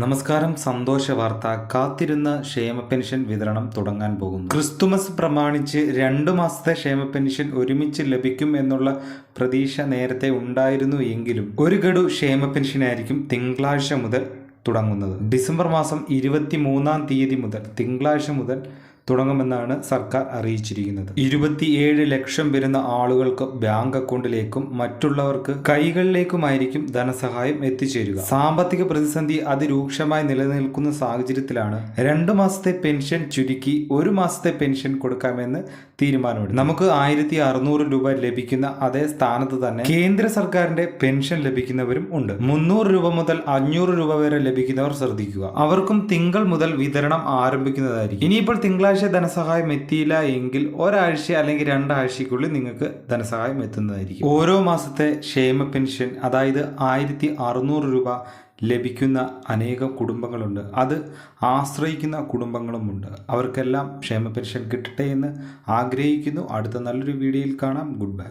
നമസ്കാരം സന്തോഷ വാർത്ത. കാത്തിരുന്ന ക്ഷേമ പെൻഷൻ വിതരണം തുടങ്ങാൻ പോകുന്നു. ക്രിസ്തുമസ് പ്രമാണിച്ച് രണ്ടു മാസത്തെ ക്ഷേമ പെൻഷൻ ഒരുമിച്ച് ലഭിക്കും എന്നുള്ള പ്രതീക്ഷ നേരത്തെ ഉണ്ടായിരുന്നു എങ്കിലും ഒരു ഗഡു ക്ഷേമ പെൻഷനായിരിക്കും തിങ്കളാഴ്ച മുതൽ തുടങ്ങുന്നത്. ഡിസംബർ മാസം ഇരുപത്തി മൂന്നാം തീയതി മുതൽ തിങ്കളാഴ്ച മുതൽ തുടങ്ങുമെന്നാണ് സർക്കാർ അറിയിച്ചിരിക്കുന്നത്. ഇരുപത്തിയേഴ് ലക്ഷം വരുന്ന ആളുകൾക്ക് ബാങ്ക് അക്കൗണ്ടിലേക്കും മറ്റുള്ളവർക്ക് കൈകളിലേക്കുമായിരിക്കും ധനസഹായം എത്തിച്ചേരുക. സാമ്പത്തിക പ്രതിസന്ധി അതിരൂക്ഷമായി നിലനിൽക്കുന്ന സാഹചര്യത്തിലാണ് രണ്ടു മാസത്തെ പെൻഷൻ ചുരുക്കി ഒരു മാസത്തെ പെൻഷൻ കൊടുക്കാമെന്ന് തീരുമാനമുണ്ട് നമുക്ക് ആയിരത്തി അറുന്നൂറ് രൂപ ലഭിക്കുന്ന അതേ സ്ഥാനത്ത് തന്നെ കേന്ദ്ര സർക്കാരിന്റെ പെൻഷൻ ലഭിക്കുന്നവരും ഉണ്ട്. മുന്നൂറ് രൂപ മുതൽ അഞ്ഞൂറ് രൂപ വരെ ലഭിക്കുന്നവർ ശ്രദ്ധിക്കുക. അവർക്കും തിങ്കൾ മുതൽ വിതരണം ആരംഭിക്കുന്നതായിരിക്കും. ഇനിയിപ്പോൾ തിങ്കളാഴ്ച ധനസഹായം എത്തിയില്ല എങ്കിൽ ഒരാഴ്ച അല്ലെങ്കിൽ രണ്ടാഴ്ചക്കുള്ളിൽ നിങ്ങൾക്ക് ധനസഹായം എത്തുന്നതായിരിക്കും. ഓരോ മാസത്തെ ക്ഷേമ പെൻഷൻ അതായത് ആയിരത്തി രൂപ ലഭിക്കുന്ന അനേകം കുടുംബങ്ങളുണ്ട്. അത് ആശ്രയിക്കുന്ന കുടുംബങ്ങളുമുണ്ട്. അവർക്കെല്ലാം ക്ഷേമ പെൻഷൻ കിട്ടട്ടെ എന്ന് ആഗ്രഹിക്കുന്നു. അടുത്ത നല്ലൊരു വീഡിയോയിൽ കാണാം. Good bye